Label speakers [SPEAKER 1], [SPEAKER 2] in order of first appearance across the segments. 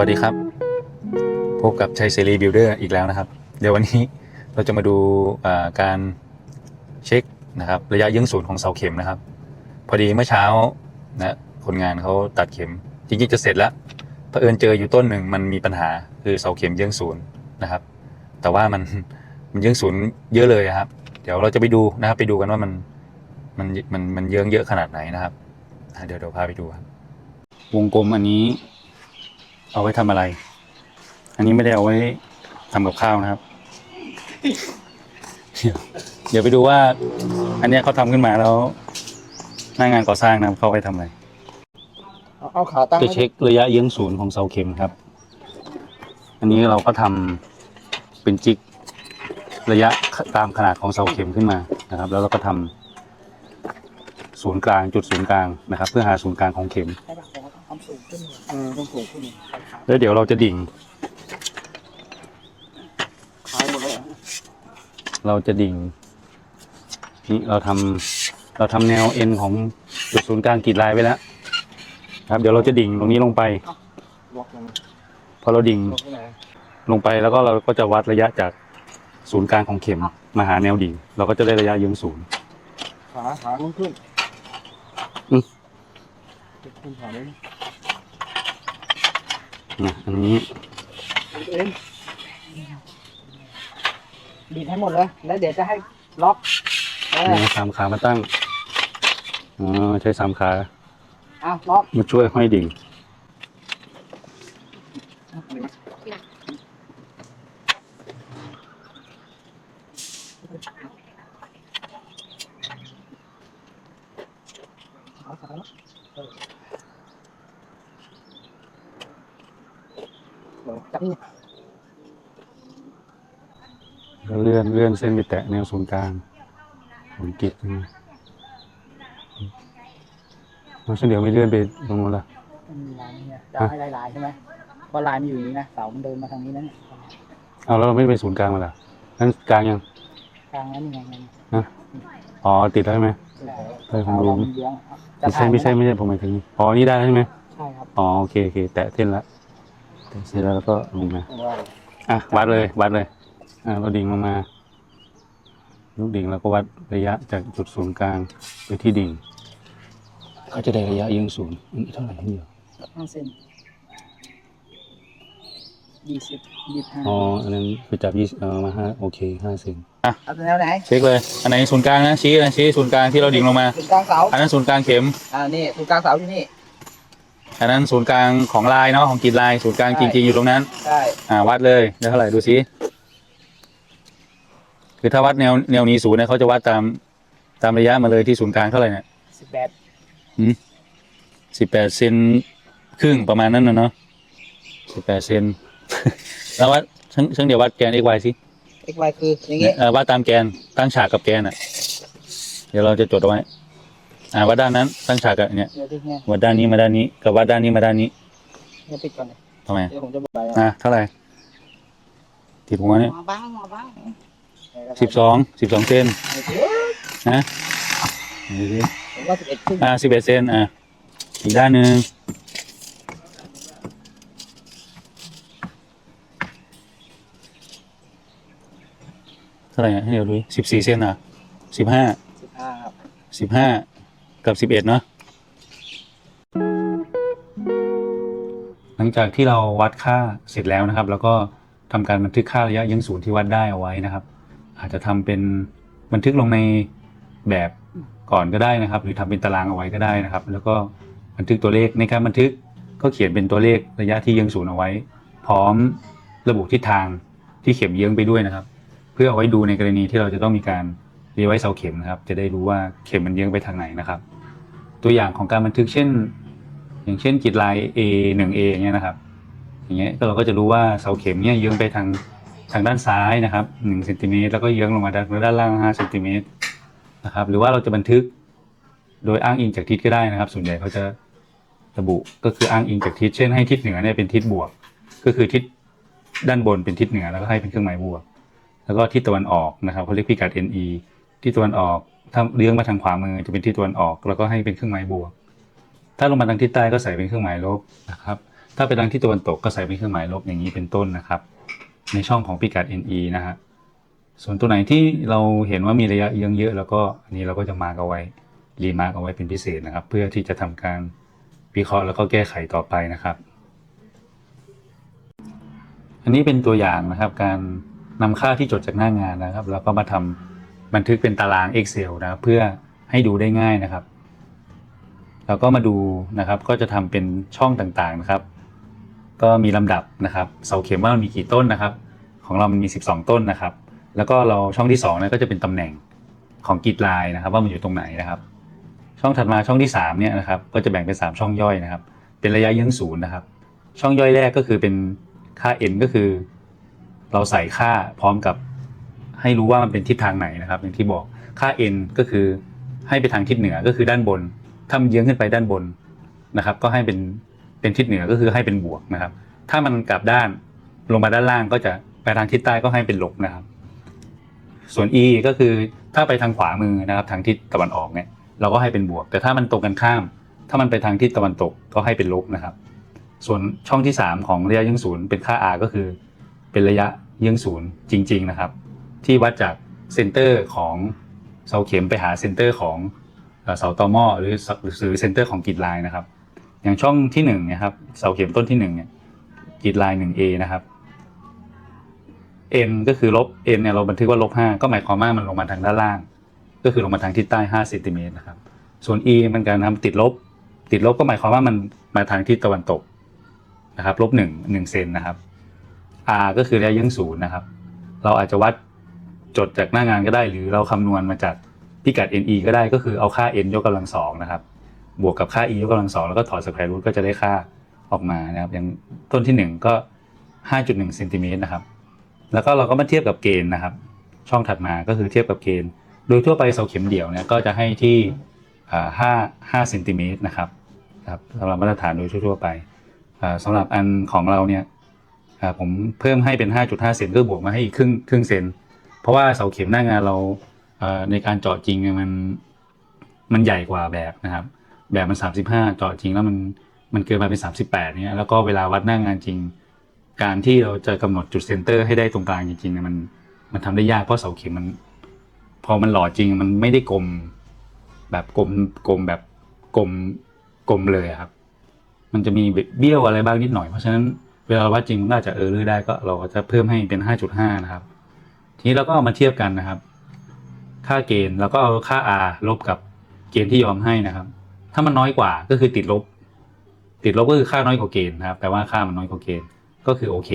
[SPEAKER 1] สวัสดีครับ พบกับชัยเสรีบิลเดอร์อีกแล้วนะครับ เดี๋ยววันนี้เราจะมาดูการเช็คนะครับระยะเยื้องศูนย์ของเสาเข็มนะครับ พอดีเมื่อเช้านะคนงานเขาตัดเข็ม จริงๆจะเสร็จแล้วเผอิญเจออยู่ต้นหนึ่งมันมีปัญหาคือเสาเข็มเยื้องศูนย์นะครับ แต่ว่ามันมันเยื้องศูนย์เยอะเลยอะครับ เดี๋ยวเราจะไปดูนะครับไปดูกันว่ามันมันมันมันเยื้องเยอะขนาดไหนนะครับเดี๋ยวเดี๋ยวพาไปดูครับวงกลมอันนี้ เอาไว้ทำอะไร อันนี้ไม่ได้เอาไว้ทำกับข้าวนะครับ เดี๋ยวไปดูว่า อันนี้เขาทำขึ้นมาแล้วหน้างานก่อสร้างนะเขาเอาไว้ทำอะไร
[SPEAKER 2] เอาขาตั้ง
[SPEAKER 1] จะเช็คระยะเยื้องศูนย์ของเสาเข็มครับ อันนี้เราก็ทำเป็นจิกระยะตามขนาดของเสาเข็มขึ้นมานะครับ แล้วเราก็ทำศูนย์กลางจุดศูนย์กลางนะครับ เพื่อหาศูนย์กลางของเข็ม
[SPEAKER 2] ต้องทำสูงขึ้นเออต้องสูงขึ้นขา
[SPEAKER 1] แล้วเดี๋ยวเราจะดิ่ง
[SPEAKER 2] ขายหมดเลย
[SPEAKER 1] เราจะดิ่งนี่เราทำเราทำแนวเอ็นของจุดศูนย์กลางกรีดลายไว้แล้วครับเดี๋ยวเราจะดิ่งตรงนี้ลงไป
[SPEAKER 2] ล็อกลง
[SPEAKER 1] พอเราดิ่ง
[SPEAKER 2] ล็อกที่ไหน
[SPEAKER 1] ลงไปแล้วก็เราก็จะวัดระยะจากศูนย์กลางของเข็มมาหาแนวดิ่ง เราก็จะได้ระยะเยื้องศูนย์
[SPEAKER 2] ขาขาลงขึ้น
[SPEAKER 1] อืม
[SPEAKER 2] ขึ้นขาเลย
[SPEAKER 1] นะอันนี้
[SPEAKER 2] เอ็นบีบให้หมดเลย แล้วเดี๋ยวจะให้ล็อกเออ
[SPEAKER 1] เอาสามขามาตั้งอ๋อใช้สามขา
[SPEAKER 2] เอาล็อก
[SPEAKER 1] มาช่วยห้อยดิ่ง
[SPEAKER 2] เอาขาล็อกเออเออ จับนี่
[SPEAKER 1] แล้วเลื่อนเลื่อนเส้นไปแตะแนวศูนย์กลางศูนย์กิจนะแล้วเส้นเดียวไม่เลื่อนไปตรงนู้นล่ะ
[SPEAKER 2] มันมีลายนี่ไงจะเอาให้ลายๆใช่ไหมเพราะลายมันอยู่อย่างนี้นะเสามันเดินมาทางนี้นะเนี่ย
[SPEAKER 1] เอาแล้วเราไม่ไปศูนย์กลางมาล่ะนั่นกลางยัง
[SPEAKER 2] กลางนั้นยังไงไง
[SPEAKER 1] อ๋อติดแล้วใช่ไหมใช่ของลุง
[SPEAKER 2] เลี้ยงจะ
[SPEAKER 1] ไม่ใช่
[SPEAKER 2] ถ่าย
[SPEAKER 1] ไม่ใช่ไม่ใช่ผมหมายถึงอ๋อนี่ได้ใช่ไหม
[SPEAKER 2] ใช่ครับ
[SPEAKER 1] อ๋อโอเคโอเคแตะเส้นละแตะ เส้นแล้วแล้วก็ลงมา
[SPEAKER 2] ว่า
[SPEAKER 1] อะวัดเลย วัดเลย อะเราดิ่งลงมา ลูกดิ่งเราก็วัดระยะจากจุดศูนย์กลางไปที่ดิ่ง เขาจะได้ระยะเอียงศูนย์อันนี้เท่าไหร่เดียว
[SPEAKER 2] ห้าเซนยี่สิบยี่สิบห้า
[SPEAKER 1] อ๋อ อันนั้นไปจับยี่เออมาห้าโอเคห้าเซนอะ
[SPEAKER 2] เอาแนวไหน
[SPEAKER 1] เช็คเลย อันไหนศูนย์กลางนะชี้นะชี้ศูนย์กลางที่เราดิ่งลงมา
[SPEAKER 2] ศูนย์กลางเสา
[SPEAKER 1] อันนั้นศูนย์กลางเข็ม
[SPEAKER 2] อ่านี่ศูนย์กลางเสาที่นี่
[SPEAKER 1] อันนั้นศูนย์กลางของลายเนาะของกรีดลายศูนย์กลางจริง ๆ อยู่ตรงนั้น
[SPEAKER 2] ใช่
[SPEAKER 1] อ่าวัดเลยได้เท่าไหร่ดูซิคือถ้าวัดแนวแนวนี้ศูนย์เนี่ยเขาจะวัดตามตามระยะมาเลยที่ศูนย์กลางเท่าไหร่เนี่ย
[SPEAKER 2] สิบแปด
[SPEAKER 1] สิบแปดเซนครึ่งประมาณนั้นนะเนาะสิบแปดเซน แล้ววัดซึ่งซึ่งเดี๋ยววัดแกน x y สิ
[SPEAKER 2] เอ็กไวคืออย่างงี้
[SPEAKER 1] เออวัดตามแกนตั้งฉากกับแกนอะ เดี๋ยวเราจะจดเอาไว้ อ่าวัดด้านนั้นตั้งฉากกับเนี่ย
[SPEAKER 2] เดี๋ยวที่เนี่ย
[SPEAKER 1] วัดด้านนี้มาด้านนี้กับวัดด้านนี้มาด้านนี้
[SPEAKER 2] เดี๋ยวปิดก่อนเลย
[SPEAKER 1] ทำไม
[SPEAKER 2] เดี๋ยวผมจะบอกไป
[SPEAKER 1] อ่าเท่าไหร่ติดหัวเนี่ย
[SPEAKER 2] มาบ้างมาบ้าง
[SPEAKER 1] สิบสองสิบสองเซนนะดูสิ
[SPEAKER 2] ผมว่าสิบเอ็ดครึ่ง
[SPEAKER 1] อ่าสิบเอ็ดเซนอ่าอีกด้านหนึ่งเท่าไหร่อะให้เดี๋ยวดูสิบสี่เซนอะสิบห้า
[SPEAKER 2] สิบห้าครับ
[SPEAKER 1] สิบห้า กับสิบเอ็ดเนาะหลังจากที่เราวัดค่าเสร็จแล้วนะครับ แล้วก็ทำการบันทึกค่าระยะยื้องศูนย์ที่วัดได้เอาไว้นะครับ อาจจะทำเป็นบันทึกลงในแบบก่อนก็ได้นะครับ หรือทำเป็นตารางเอาไว้ก็ได้นะครับ แล้วก็บันทึกตัวเลขในการบันทึกก็เขียนเป็นตัวเลขระยะที่เยื้องศูนย์เอาไว้ พร้อมระบุทิศทางที่เข็มเยื้องไปด้วยนะครับ เพื่อเอาไว้ดูในกรณีที่เราจะต้องมีการรีไว้เสาเข็มนะครับ จะได้รู้ว่าเข็มมันเยื้องไปทางไหนนะครับ ตัวอย่างของการบันทึกเช่น อย่างเช่นกรีดลาย A 1 A อย่างเงี้ยนะครับ อย่างเงี้ยเราก็จะรู้ว่าเสาเข็มเนี่ยเยื้องไปทางทางด้านซ้ายนะครับ1เซนติเมตรแล้วก็เยื้องลงมาด้านด้านล่าง5เซนติเมตรนะครับ หรือว่าเราจะบันทึกโดยอ้างอิงจากทิศก็ได้นะครับ ส่วนใหญ่เขาจะระบุก็คืออ้างอิงจากทิศเช่นให้ทิศเหนือเนี่ยเป็นทิศบวก ก็คือทิศด้านบนเป็นทิศเหนือแล้วก็ให้เป็นเครื่องหมายบวก แล้วก็ทิศตะวันออกนะครับเขาเรียกพิกัด NE ทิศตะวันออก ถ้าเลี้ยงมาทางขวามือจะเป็นทิศตะวันออก แล้วก็ให้เป็นเครื่องหมายบวก ถ้าลงมาทางทิศใต้ก็ใส่เป็นเครื่องหมายลบนะครับ ถ้าไปทางที่ตะวันตกก็ใส่เป็นเครื่องหมายลบอย่างนี้เป็นต้นนะครับ ในช่องของพิกัด NE นะฮะส่วนตัวไหนที่เราเห็นว่ามีระยะเอียงเยอะ แล้วก็อันนี้เราก็จะมาร์กเอาไว้รีมาร์กเอาไว้เป็นพิเศษนะครับ เพื่อที่จะทำการวิเคราะห์แล้วก็แก้ไขต่อไปนะครับ อันนี้เป็นตัวอย่างนะครับ การนำค่าที่จดจากหน้างานนะครับ แล้วก็มาทำ บันทึกเป็นตาราง Excel นะครับเพื่อให้ดูได้ง่ายนะครับ แล้วก็มาดูนะครับก็จะทำเป็นช่องต่างๆนะครับ ก็มีลำดับนะครับเสาเข็มว่ามันมีกี่ต้นนะครับ ของเรามันมี 12 ต้นนะครับ แล้วก็เราช่องที่2นี่ก็จะเป็นตำแหน่งของกรีดลน์นะครับ ว่ามันอยู่ตรงไหนนะครับ ช่องถัดมาช่องที่3เนี่ยนะครับก็จะแบ่งเป็น 3 ช่องย่อยนะครับ เป็นระยะเยื้องศูนย์นะครับ ช่องย่อยแรกก็คือเป็นค่า n ก็คือ เราใส่ค่าพร้อมกับ ให้รู้ว่ามันเป็นทิศทางไหนนะครับอย่างที่บอกค่า n ก็คือให้ไปทางทิศเหนือก็คือด้านบน ถ้ามันเยื้องขึ้นไปด้านบนนะครับ ก็ให้เป็นเป็นทิศเหนือก็คือให้เป็นบวกนะครับ ถ้ามันกลับด้านลงมาด้านล่างก็จะไปทางทิศใต้ก็ให้เป็นลบนะครับ ส่วน e ก็คือถ้าไปทางขวามือนะครับ ทางทิศตะวันออกเนี่ยเราก็ให้เป็นบวก แต่ถ้ามันตรงกันข้าม ถ้ามันไปทางทิศตะวันตกก็ให้เป็นลบนะครับ ส่วนช่องที่ 3 ของระยะเยื้องศูนย์เป็นค่า r ก็คือ เป็นระยะเยื้องศูนย์จริง ๆ นะครับ ที่วัดจากเซนเตอร์ของเสาเข็มไปหาเซนเตอร์ของเสาตอหม้อหรือหรือเซนเตอร์ของกรีดไลน์นะครับ อย่างช่องที่1เนี่ยครับเสาเข็มต้นที่1เนี่ยกรีดไลน์ 1A นะครับ n ก็คือลบ n เนี่ยเราบันทึกว่าลบ5ก็หมายความว่ามันลงมาทางด้านล่าง ก็คือลงมาทางทิศใต้5เซนติเมตรนะครับ ส่วน e มันการทำติดลบ ติดลบก็หมายความว่ามันมาทางทิศตะวันตกนะครับลบหนึ่งหนึ่งเซนนะครับ r ก็คือระยะเยื้องศูนย์นะครับ เราอาจจะวัด จดจากหน้างานก็ได้ หรือเราคำนวณมาจากพิกัด ne ก็ได้ก็คือเอาค่า n ยกกำลังสองนะครับ บวกกับค่า e ยกกำลังสองแล้วก็ถอดสแควร์รูทก็จะได้ค่าออกมานะครับ อย่างต้นที่หนึ่งก็ 5.1เซนติเมตรนะครับ แล้วก็เราก็มาเทียบกับเกณฑ์นะครับ ช่องถัดมาก็คือเทียบกับเกณฑ์ โดยทั่วไปเสาเข็มเดี่ยวเนี่ยก็จะให้ที่ห้าห้าเซนติเมตรนะครับครับสำหรับมาตรฐานโดยทั่ว ๆ ไปอ่าสำหรับอันของเราเนี่ยผมเพิ่มให้เป็น 5.5 เซนก็บวกมาให้อีกครึ่งครึ่งเซน ราะว่าเสาเข็มหน้างานเราในการเจาะจริงมันมันใหญ่กว่าแบบนะครับ แบบมัน 35 เจาะจริงแล้วมันมันเกินมาเป็น 38เนี่ยแล้วก็เวลาวัดหน้างานจริง การที่เราจะกำหนดจุดเซนเตอร์ให้ได้ตรงกลางจริงๆเนี่ยมันมันทำได้ยากเพราะเสาเข็มมัน พอมันหล่อจริงมันไม่ได้กลมแบบกลมกลมแบบกลมกลมเลยครับ มันจะมีเบี้ยวอะไรบ้างนิดหน่อยเพราะฉะนั้นเวลาวัดจริงมันอาจจะเออรือได้ก็เราก็จะเพิ่มให้เป็น 5.5 นะครับ ทีนี้เราก็เอามาเทียบกันนะครับ ค่าเกณฑ์แล้วก็เอาค่า r ลบกับเกณฑ์ที่ยอมให้นะครับ ถ้ามันน้อยกว่าก็คือติดลบ ติดลบก็คือค่าน้อยกว่าเกณฑ์นะครับแปลว่าค่ามันน้อยกว่าเกณฑ์ก็คือโอเค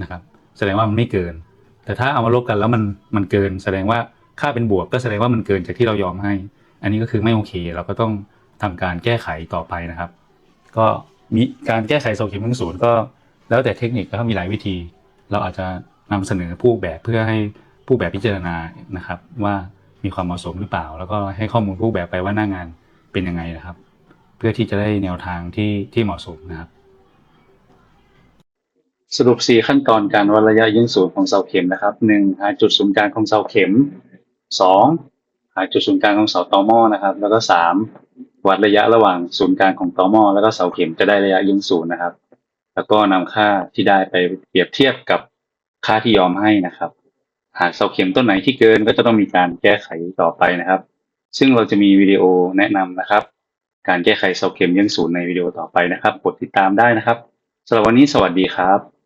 [SPEAKER 1] นะครับ แสดงว่ามันไม่เกิน แต่ถ้าเอามาลบกันแล้วมันมันเกิน แสดงว่าค่าเป็นบวก ก็แสดงว่ามันเกินจากที่เรายอมให้ อันนี้ก็คือไม่โอเค เราก็ต้องทำการแก้ไขต่อไปนะครับ ก็มีการแก้ไขโซเข็มทั้งศูนย์ก็แล้วแต่เทคนิคก็มีหลายวิธี เราอาจจะ นำเสนอผู้แบบเพื่อให้ผู้แบบพิจารณานะครับ ว่ามีความเหมาะสมหรือเปล่า แล้วก็ให้ข้อมูลผู้แบบไปว่าหน้างานเป็นยังไงนะครับ เพื่อที่จะได้แนวทางที่ที่เหมาะสมนะครับ สรุป4ขั้นตอนการวัดระยะยื้องศูนย์ของเสาเข็มนะครับ 1. หาจุดศูนย์กลางของเสาเข็ม 2. หาจุดศูนย์กลางของเสาตอหม้อนะครับ แล้วก็ 3. วัดระยะระหว่างศูนย์กลางของตอหม้อแล้วก็เสาเข็มจะได้ระยะยื้องศูนย์นะครับ แล้วก็นำค่าที่ได้ไปเปรียบเทียบกับ ค่าที่ยอมให้นะครับ หากเสาเข็มต้นไหนที่เกินก็จะต้องมีการแก้ไขต่อไปนะครับ ซึ่งเราจะมีวิดีโอแนะนำนะครับ การแก้ไขเสาเข็มยังศูนย์ในวิดีโอต่อไปนะครับกดติดตามได้นะครับสำหรับวันนี้สวัสดีครับ